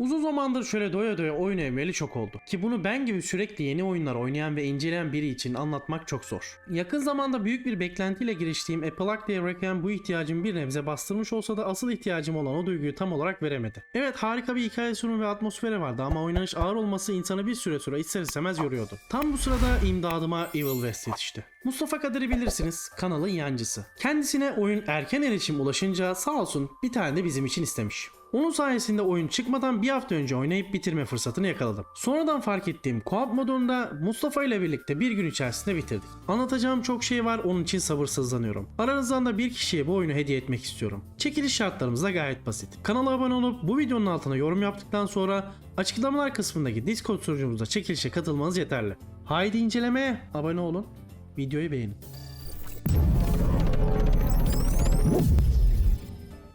Uzun zamandır şöyle doya doya oyun evmeli çok oldu. Ki bunu ben gibi sürekli yeni oyunlar oynayan ve inceleyen biri için anlatmak çok zor. Yakın zamanda büyük bir beklentiyle giriştiğim Apple Arc diye Requiem bu ihtiyacımı bir nebze bastırmış olsa da asıl ihtiyacım olan o duyguyu tam olarak veremedi. Evet harika bir hikaye sunumu ve atmosferi vardı ama oynanış ağır olması insanı bir süre sonra ister istemez yoruyordu. Tam bu sırada imdadıma Evil West yetişti. Mustafa Kadir'i bilirsiniz, kanalın yancısı. Kendisine oyun erken erişim ulaşınca sağ olsun bir tane de bizim için istemiş. Onun sayesinde oyun çıkmadan bir hafta önce oynayıp bitirme fırsatını yakaladım. Sonradan fark ettiğim co-op modunda Mustafa ile birlikte bir gün içerisinde bitirdik. Anlatacağım çok şey var onun için sabırsızlanıyorum. Aranızdan da bir kişiye bu oyunu hediye etmek istiyorum. Çekiliş şartlarımız da gayet basit. Kanala abone olup bu videonun altına yorum yaptıktan sonra açıklamalar kısmındaki Discord sunucumuzda çekilişe katılmanız yeterli. Haydi incelemeye abone olun. Videoyu beğenin.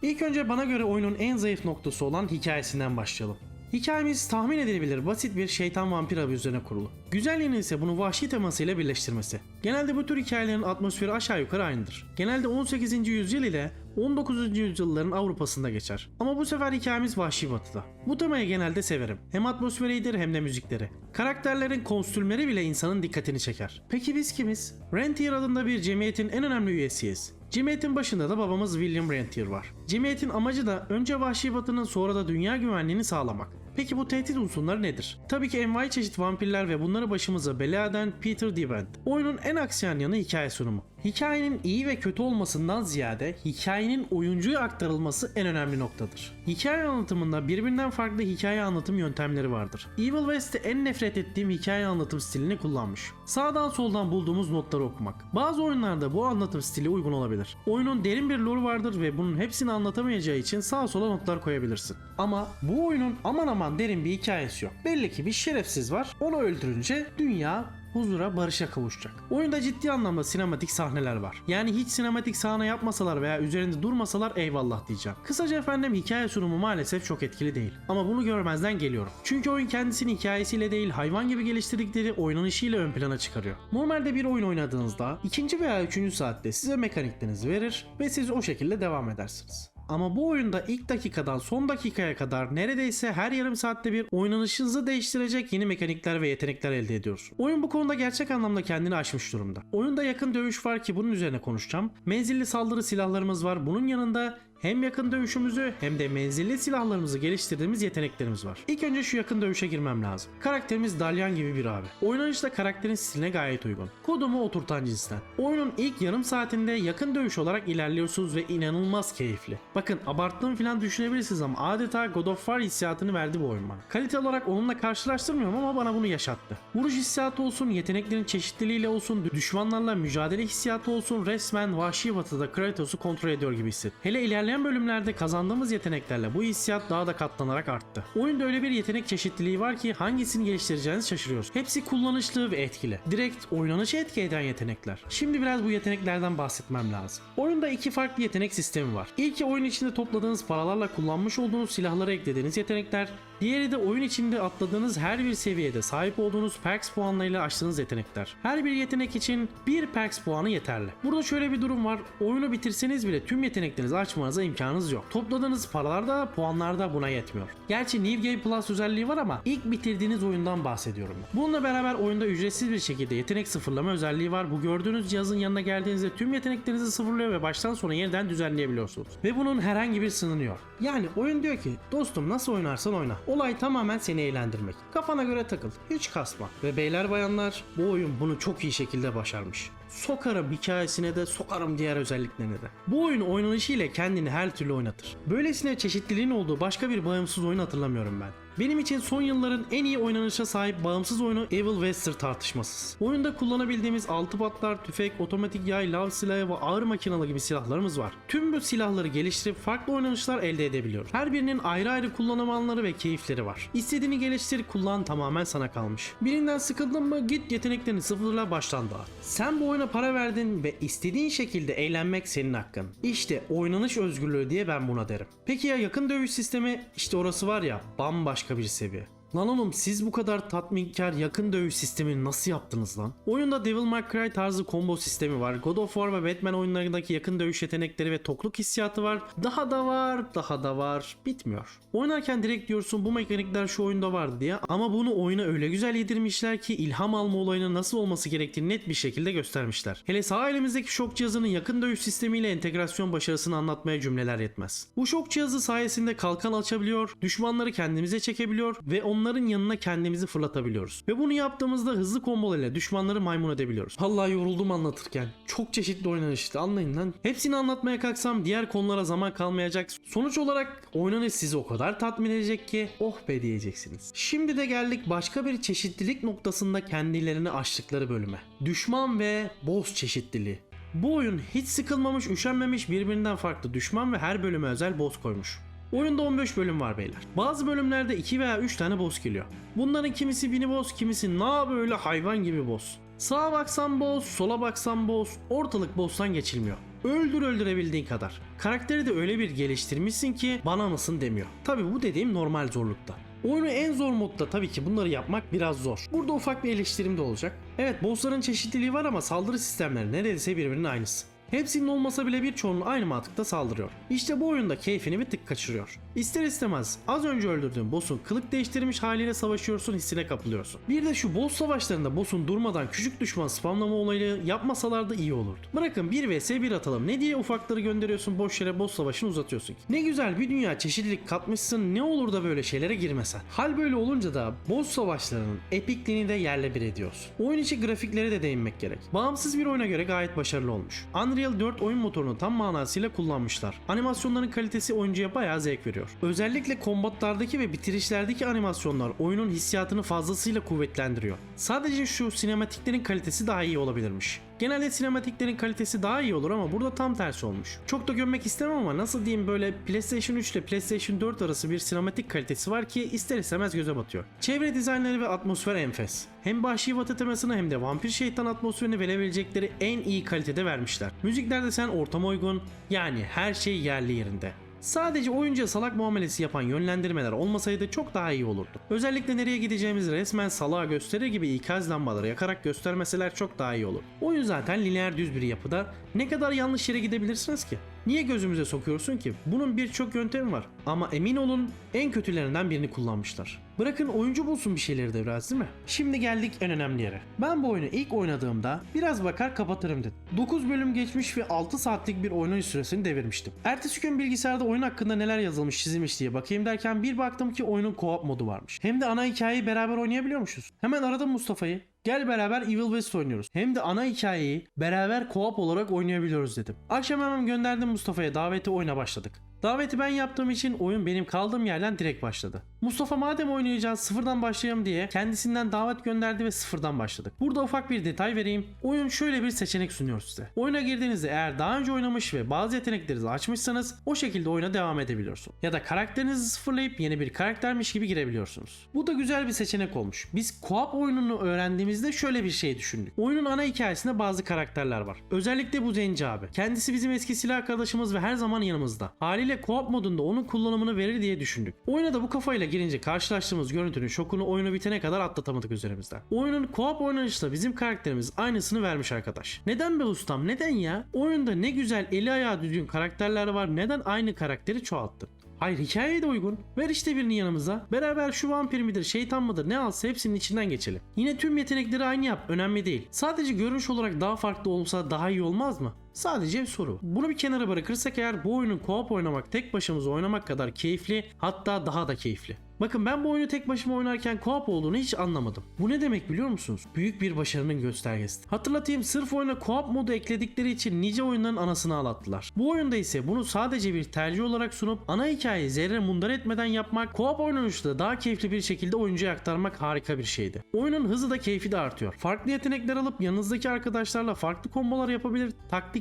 İlk önce bana göre oyunun en zayıf noktası olan hikayesinden başlayalım. Hikayemiz tahmin edilebilir basit bir şeytan vampir avı üzerine kurulu. Güzel yanı ise bunu vahşi temasıyla birleştirmesi. Genelde bu tür hikayelerin atmosferi aşağı yukarı aynıdır. Genelde 18. yüzyıl ile 19. yüzyılların Avrupa'sında geçer. Ama bu sefer hikayemiz vahşi batıda. Bu temayı genelde severim. Hem atmosferidir hem de müzikleri. Karakterlerin kostümleri bile insanın dikkatini çeker. Peki biz kimiz? Rentier adında bir cemiyetin en önemli üyesiyiz. Cemiyetin başında da babamız William Rentier var. Cemiyetin amacı da önce vahşi batının sonra da dünya güvenliğini sağlamak. Peki bu tehdit unsurları nedir? Tabii ki envai çeşit vampirler ve bunları başımıza bela eden Peter Devent. Oyunun en aksiyon yanı hikaye sunumu. Hikayenin iyi ve kötü olmasından ziyade hikayenin oyuncuya aktarılması en önemli noktadır. Hikaye anlatımında birbirinden farklı hikaye anlatım yöntemleri vardır. Evil West'te en nefret ettiğim hikaye anlatım stilini kullanmış. Sağdan soldan bulduğumuz notları okumak. Bazı oyunlarda bu anlatım stili uygun olabilir. Oyunun derin bir lore vardır ve bunun hepsini anlatamayacağı için sağa sola notlar koyabilirsin. Ama bu oyunun aman aman derin bir hikayesi yok. Belli ki bir şerefsiz var. Onu öldürünce dünya huzura, barışa kavuşacak. Oyunda ciddi anlamda sinematik sahneler var. Yani hiç sinematik sahne yapmasalar veya üzerinde durmasalar eyvallah diyeceğim. Kısaca efendim hikaye sunumu maalesef çok etkili değil. Ama bunu görmezden geliyorum. Çünkü oyun kendisini hikayesiyle değil hayvan gibi geliştirdikleri oynanışıyla ön plana çıkarıyor. Normalde bir oyun oynadığınızda ikinci veya üçüncü saatte size mekaniklerinizi verir ve siz o şekilde devam edersiniz. Ama bu oyunda ilk dakikadan son dakikaya kadar neredeyse her yarım saatte bir oynanışınızı değiştirecek yeni mekanikler ve yetenekler elde ediyoruz. Oyun bu konuda gerçek anlamda kendini aşmış durumda. Oyunda yakın dövüş var ki bunun üzerine konuşacağım. Menzilli saldırı silahlarımız var. Bunun yanında hem yakın dövüşümüzü hem de menzilli silahlarımızı geliştirdiğimiz yeteneklerimiz var. İlk önce şu yakın dövüşe girmem lazım. Karakterimiz Dalyan gibi bir abi. Oynanışta karakterin stiline gayet uygun. Kodumu oturtan cinsten. Oyunun ilk yarım saatinde yakın dövüş olarak ilerliyorsunuz ve inanılmaz keyifli. Bakın abarttığım falan düşünebilirsiniz ama adeta God of War hissiyatını verdi bu oyun bana. Kalite olarak onunla karşılaştırmıyorum ama bana bunu yaşattı. Vuruş hissiyatı olsun, yeteneklerin çeşitliliğiyle olsun, düşmanlarla mücadele hissiyatı olsun resmen vahşi batıda Kratos'u kontrol ediyor gibi hissettim. Hele ilerleyen bölümlerde kazandığımız yeteneklerle bu hissiyat daha da katlanarak arttı. Oyunda öyle bir yetenek çeşitliliği var ki hangisini geliştireceğinizi şaşırıyoruz. Hepsi kullanışlı ve etkili. Direkt oynanışı etki eden yetenekler. Şimdi biraz bu yeteneklerden bahsetmem lazım. Oyunda iki farklı yetenek sistemi var. İlki oyun içinde topladığınız paralarla kullanmış olduğunuz silahlara eklediğiniz yetenekler. Diğeri de oyun içinde atladığınız her bir seviyede sahip olduğunuz perks puanlarıyla açtığınız yetenekler. Her bir yetenek için bir perks puanı yeterli. Burada şöyle bir durum var. Oyunu bitirseniz bile tüm yeteneklerinizi açmanıza imkanınız yok. Topladığınız paralar da puanlar da buna yetmiyor. Gerçi New Game Plus özelliği var ama ilk bitirdiğiniz oyundan bahsediyorum. Bununla beraber oyunda ücretsiz bir şekilde yetenek sıfırlama özelliği var. Bu gördüğünüz cihazın yanına geldiğinizde tüm yeteneklerinizi sıfırlıyor ve baştan sona yeniden düzenleyebiliyorsunuz. Ve bunun herhangi bir sınırı yok. Yani oyun diyor ki dostum nasıl oynarsan oyna. Olay tamamen seni eğlendirmek. Kafana göre takıl. Hiç kasma. Ve beyler bayanlar bu oyun bunu çok iyi şekilde başarmış. Sokarım hikayesine de sokarım diğer özelliklerine de. Bu oyun oynanışı ile kendini her türlü oynatır. Böylesine çeşitliliğin olduğu başka bir bağımsız oyun hatırlamıyorum ben. Benim için son yılların en iyi oynanışa sahip bağımsız oyunu Evil West'tir tartışmasız. Oyunda kullanabildiğimiz altı patlar, tüfek, otomatik yay, lav silahı ve ağır makinalı gibi silahlarımız var. Tüm bu silahları geliştirip farklı oynanışlar elde edebiliyoruz. Her birinin ayrı ayrı kullanım alanları ve keyifleri var. İstediğini geliştir, kullan tamamen sana kalmış. Birinden sıkıldın mı git yeteneklerini sıfırla baştan dağıt. Sen bu oyuna para verdin ve istediğin şekilde eğlenmek senin hakkın. İşte oynanış özgürlüğü diye ben buna derim. Peki ya yakın dövüş sistemi? İşte orası var ya bambaşka bir seviye. Lan oğlum siz bu kadar tatminkar yakın dövüş sistemini nasıl yaptınız lan? Oyunda Devil May Cry tarzı combo sistemi var. God of War ve Batman oyunlarındaki yakın dövüş yetenekleri ve tokluk hissiyatı var. Daha da var, daha da var. Bitmiyor. Oynarken direkt diyorsun bu mekanikler şu oyunda vardı diye ama bunu oyuna öyle güzel yedirmişler ki ilham alma olayının nasıl olması gerektiğini net bir şekilde göstermişler. Hele sağ elimizdeki şok cihazının yakın dövüş sistemiyle entegrasyon başarısını anlatmaya cümleler yetmez. Bu şok cihazı sayesinde kalkan açabiliyor, düşmanları kendimize çekebiliyor ve onların yanına kendimizi fırlatabiliyoruz. Ve bunu yaptığımızda hızlı kombolarıyla düşmanları maymun edebiliyoruz. Vallahi yoruldum anlatırken. Çok çeşitli oynanıştı anlayın lan. Hepsini anlatmaya kalksam diğer konulara zaman kalmayacak. Sonuç olarak oynanış sizi o kadar tatmin edecek ki oh be diyeceksiniz. Şimdi de geldik başka bir çeşitlilik noktasında kendilerini aştıkları bölüme. Düşman ve boss çeşitliliği. Bu oyun hiç sıkılmamış, üşenmemiş, birbirinden farklı düşman ve her bölüme özel boss koymuş. Oyunda 15 bölüm var beyler. Bazı bölümlerde 2 veya 3 tane boss geliyor. Bunların kimisi mini boss, kimisi na böyle hayvan gibi boss. Sağa baksan boss, sola baksan boss, ortalık boss'tan geçilmiyor. Öldür öldürebildiğin kadar. Karakteri de öyle bir geliştirmişsin ki bana mısın demiyor. Tabi bu dediğim normal zorlukta. Oyunu en zor modda tabii ki bunları yapmak biraz zor. Burada ufak bir eleştirim de olacak. Evet bossların çeşitliliği var ama saldırı sistemleri neredeyse birbirinin aynısı. Hepsinin olmasa bile birçoğunun aynı mantıkta saldırıyor. İşte bu oyunda keyfini bir tık kaçırıyor. İster istemez az önce öldürdüğün boss'un kılık değiştirmiş haliyle savaşıyorsun hissine kapılıyorsun. Bir de şu boss savaşlarında boss'un durmadan küçük düşman spamlama olayını yapmasalardı iyi olurdu. Bırakın 1 vs 1 atalım ne diye ufakları gönderiyorsun boş yere boss savaşını uzatıyorsun ki. Ne güzel bir dünya çeşitlilik katmışsın ne olur da böyle şeylere girmesen. Hal böyle olunca da boss savaşlarının epikliğini de yerle bir ediyorsun. Oyun içi grafiklere de değinmek gerek. Bağımsız bir oyuna göre gayet başarılı olmuş. Unreal 4 oyun motorunu tam manasıyla kullanmışlar. Animasyonların kalitesi oyuncuya bayağı zevk veriyor. Özellikle kombatlardaki ve bitirişlerdeki animasyonlar oyunun hissiyatını fazlasıyla kuvvetlendiriyor. Sadece şu sinematiklerin kalitesi daha iyi olabilirmiş. Genelde sinematiklerin kalitesi daha iyi olur ama burada tam tersi olmuş. Çok da gömmek istemem ama nasıl diyeyim böyle PlayStation 3 ile PlayStation 4 arası bir sinematik kalitesi var ki ister istemez göze batıyor. Çevre dizaynları ve atmosfer enfes. Hem Vahşi Batı temasını hem de vampir şeytan atmosferini verebilecekleri en iyi kalitede vermişler. Müzikler de sen ortama uygun yani her şey yerli yerinde. Sadece oyuncuya salak muamelesi yapan yönlendirmeler olmasaydı çok daha iyi olurdu. Özellikle nereye gideceğimizi resmen salağa gösterir gibi ikaz lambaları yakarak göstermeseler çok daha iyi olur. Oyun zaten lineer düz bir yapıda ne kadar yanlış yere gidebilirsiniz ki? Niye gözümüze sokuyorsun ki? Bunun birçok yöntemi var. Ama emin olun en kötülerinden birini kullanmışlar. Bırakın oyuncu bulsun bir şeyleri de biraz değil mi? Şimdi geldik en önemli yere. Ben bu oyunu ilk oynadığımda biraz bakar kapatırım dedim. 9 bölüm geçmiş ve 6 saatlik bir oynayış süresini devirmiştim. Ertesi gün bilgisayarda oyun hakkında neler yazılmış çizilmiş diye bakayım derken bir baktım ki oyunun co-op modu varmış. Hem de ana hikayeyi beraber oynayabiliyormuşuz. Hemen aradım Mustafa'yı. Gel beraber Evil West oynuyoruz. Hem de ana hikayeyi beraber co-op olarak oynayabiliyoruz dedim. Akşam hemen gönderdim Mustafa'ya daveti oyuna başladık. Daveti ben yaptığım için oyun benim kaldığım yerden direkt başladı. Mustafa madem oynayacağız sıfırdan başlayalım diye kendisinden davet gönderdi ve sıfırdan başladık. Burada ufak bir detay vereyim. Oyun şöyle bir seçenek sunuyor size. Oyuna girdiğinizde eğer daha önce oynamış ve bazı yeteneklerinizi açmışsanız o şekilde oyuna devam edebiliyorsunuz. Ya da karakterinizi sıfırlayıp yeni bir karaktermiş gibi girebiliyorsunuz. Bu da güzel bir seçenek olmuş. Biz co-op oyununu öğrendiğimizde şöyle bir şey düşündük. Oyunun ana hikayesinde bazı karakterler var. Özellikle bu Zenci abi. Kendisi bizim eski silah arkadaşımız ve her zaman yanımızda. Haliyle co-op modunda onun kullanımını verir diye düşündük. Oyuna da bu kafayla girince karşılaştığımız görüntünün şokunu oyunu bitene kadar atlatamadık üzerimizden. Oyunun co-op oynanışta bizim karakterimiz aynısını vermiş arkadaş. Neden be ustam neden ya? Oyunda ne güzel eli ayağı düzgün karakterler var neden aynı karakteri çoğalttın? Hayır hikayeye de uygun. Ver işte birini yanımıza. Beraber şu vampir midir, şeytan mıdır ne alsa hepsinin içinden geçelim. Yine tüm yetenekleri aynı yap. Önemli değil. Sadece görünüş olarak daha farklı olsa daha iyi olmaz mı? Sadece bir soru. Bunu bir kenara bırakırsak eğer bu oyunun co-op oynamak tek başımıza oynamak kadar keyifli hatta daha da keyifli. Bakın ben bu oyunu tek başıma oynarken co-op olduğunu hiç anlamadım. Bu ne demek biliyor musunuz? Büyük bir başarının göstergesi. Hatırlatayım sırf oyuna co-op modu ekledikleri için nice oyunların anasını ağlattılar. Bu oyunda ise bunu sadece bir tercih olarak sunup ana hikayeyi zerre mundar etmeden yapmak, co-op oynanışta daha keyifli bir şekilde oyuncuya aktarmak harika bir şeydi. Oyunun hızı da keyfi de artıyor. Farklı yetenekler alıp yanınızdaki arkadaşlarla farklı kombolar yapabilir,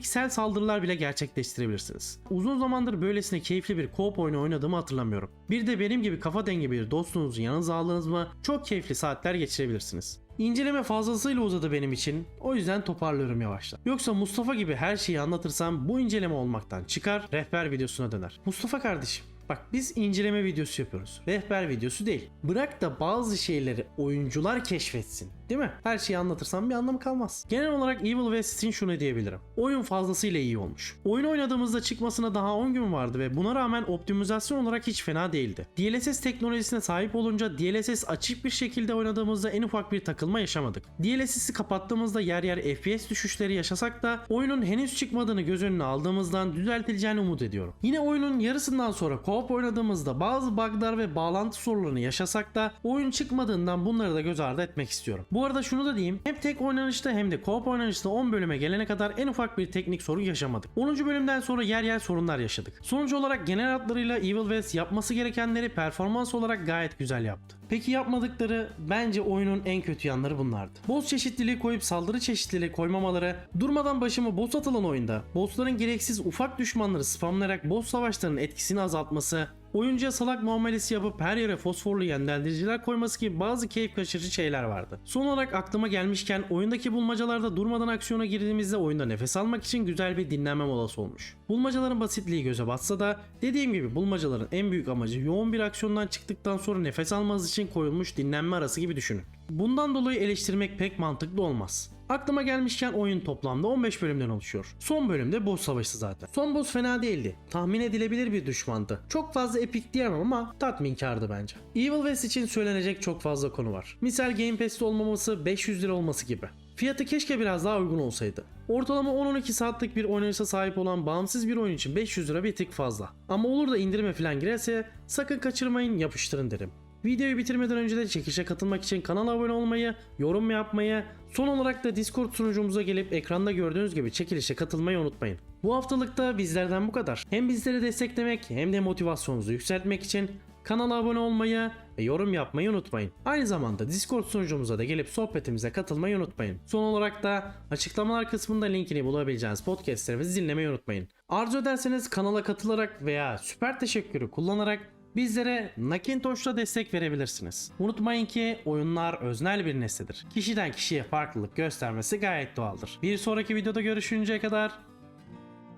taktiksel saldırılar bile gerçekleştirebilirsiniz. Uzun zamandır böylesine keyifli bir co-op oyunu oynadığımı hatırlamıyorum. Bir de benim gibi kafa dengi bir dostunuzu yanınıza aldınız mı çok keyifli saatler geçirebilirsiniz. İnceleme fazlasıyla uzadı benim için. O yüzden toparlıyorum yavaştan. Yoksa Mustafa gibi her şeyi anlatırsam bu inceleme olmaktan çıkar, rehber videosuna döner. Mustafa kardeşim, Bak biz inceleme videosu yapıyoruz. Rehber videosu değil. Bırak da bazı şeyleri oyuncular keşfetsin. Değil mi? Her şeyi anlatırsam bir anlamı kalmaz. Genel olarak Evil West için şunu diyebilirim. Oyun fazlasıyla iyi olmuş. Oyun oynadığımızda çıkmasına daha 10 gün vardı ve buna rağmen optimizasyon olarak hiç fena değildi. DLSS teknolojisine sahip olunca DLSS açık bir şekilde oynadığımızda en ufak bir takılma yaşamadık. DLSS'i kapattığımızda yer yer FPS düşüşleri yaşasak da oyunun henüz çıkmadığını göz önüne aldığımızdan düzeltileceğini umut ediyorum. Yine oyunun yarısından sonra co-op oynadığımızda bazı bug'lar ve bağlantı sorunlarını yaşasak da oyun çıkmadığından bunları da göz ardı etmek istiyorum. Bu arada şunu da diyeyim hem tek oynanışta hem de co-op oynanışta 10 bölüme gelene kadar en ufak bir teknik sorun yaşamadık. 10. bölümden sonra yer yer sorunlar yaşadık. Sonuç olarak genel hatlarıyla Evil West yapması gerekenleri performans olarak gayet güzel yaptı. Peki yapmadıkları bence oyunun en kötü yanları bunlardı. Boss çeşitliliği koyup saldırı çeşitliliği koymamaları, durmadan başıma boss atılan oyunda bossların gereksiz ufak düşmanları spamlayarak boss savaşlarının etkisini azaltması, oyuncuya salak muamelesi yapıp her yere fosforlu yönlendiriciler koyması gibi bazı keyif kaçırıcı şeyler vardı. Son olarak aklıma gelmişken oyundaki bulmacalarda durmadan aksiyona girdiğimizde oyunda nefes almak için güzel bir dinlenme molası olmuş. Bulmacaların basitliği göze batsa da dediğim gibi bulmacaların en büyük amacı yoğun bir aksiyondan çıktıktan sonra nefes almanız için koyulmuş dinlenme arası gibi düşünün. Bundan dolayı eleştirmek pek mantıklı olmaz. Aklıma gelmişken oyun toplamda 15 bölümden oluşuyor. Son bölümde boss savaşı zaten. Son boss fena değildi. Tahmin edilebilir bir düşmandı. Çok fazla epik diyemem ama tatminkardı bence. Evil West için söylenecek çok fazla konu var. Misal Game Pass'te olmaması 500 lira olması gibi. Fiyatı keşke biraz daha uygun olsaydı. Ortalama 10-12 saatlik bir oynanışa sahip olan bağımsız bir oyun için 500 lira bir tık fazla. Ama olur da indirime falan girerse sakın kaçırmayın yapıştırın derim. Videoyu bitirmeden önce de çekişe katılmak için kanala abone olmayı, yorum yapmayı, son olarak da Discord sunucumuza gelip ekranda gördüğünüz gibi çekilişe katılmayı unutmayın. Bu haftalıkta bizlerden bu kadar. Hem bizleri desteklemek hem de motivasyonunuzu yükseltmek için kanala abone olmayı ve yorum yapmayı unutmayın. Aynı zamanda Discord sunucumuza da gelip sohbetimize katılmayı unutmayın. Son olarak da açıklamalar kısmında linkini bulabileceğiniz podcastlerimizi dinlemeyi unutmayın. Arzu ederseniz kanala katılarak veya süper teşekkürü kullanarak bizlere Nakintosh'ta destek verebilirsiniz. Unutmayın ki oyunlar öznel bir nesnedir. Kişiden kişiye farklılık göstermesi gayet doğaldır. Bir sonraki videoda görüşünceye kadar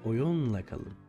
oyunla kalın.